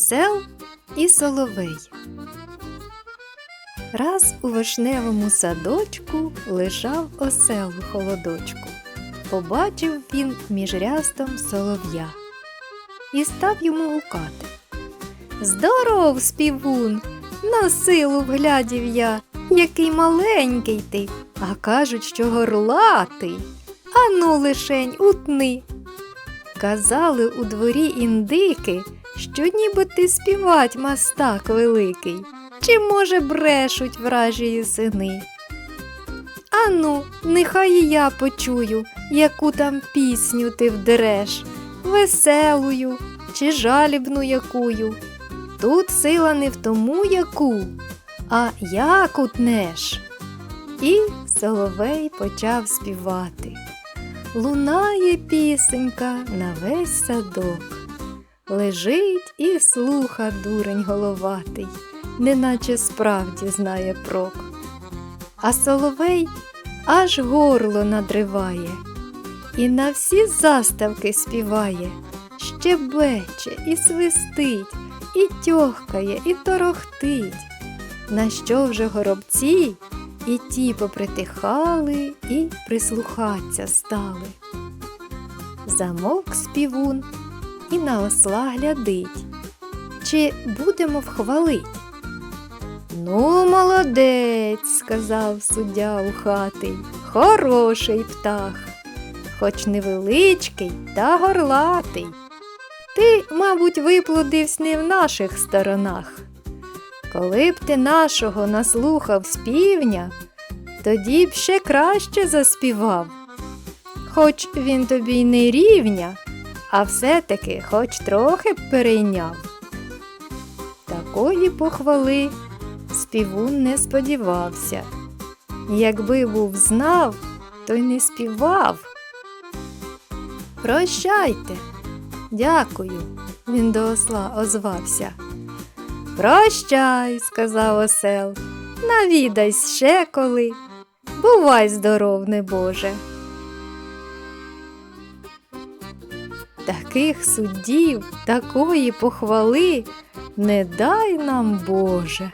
Осел і Соловей. Раз у вишневому садочку лежав осел у холодочку. Побачив він між рястом солов'я і став йому гукати. Здоров, співун! На силу вглядів я, який маленький ти, а кажуть, що горлатий. Ану лишень утни. Казали у дворі індики, що ніби ти співать мастак великий, чи, може, брешуть вражії сини. Ану, нехай і я почую, яку там пісню ти вдереш, веселую чи жалібну якую. Тут сила не в тому, яку, а як утнеш. І соловей почав співати. Лунає пісенька на весь садок. Лежить і слуха дурень головатий, неначе справді знає прок. А соловей аж горло надриває, і на всі заставки співає, щебече і свистить, і тьохкає, і торохтить. На що вже горобці і ті попритихали і прислухаться стали. Замовк співун і на осла глядить. Чи будемо вхвалить? Ну, молодець, сказав суддя ухатий, хороший птах, хоч невеличкий та горлатий. Ти, мабуть, виплодився не в наших сторонах. Коли б ти нашого наслухав співня, тоді б ще краще заспівав. Хоч він тобі й не рівня, а все-таки хоч трохи перейняв. Такої похвали співун не сподівався. Якби був знав, то й не співав. Прощайте. Дякую, він до осла озвався. Прощай, сказав осел, навідайсь ще коли. Бувай здоров, небоже. Таких суддів, такої похвали не дай нам Боже.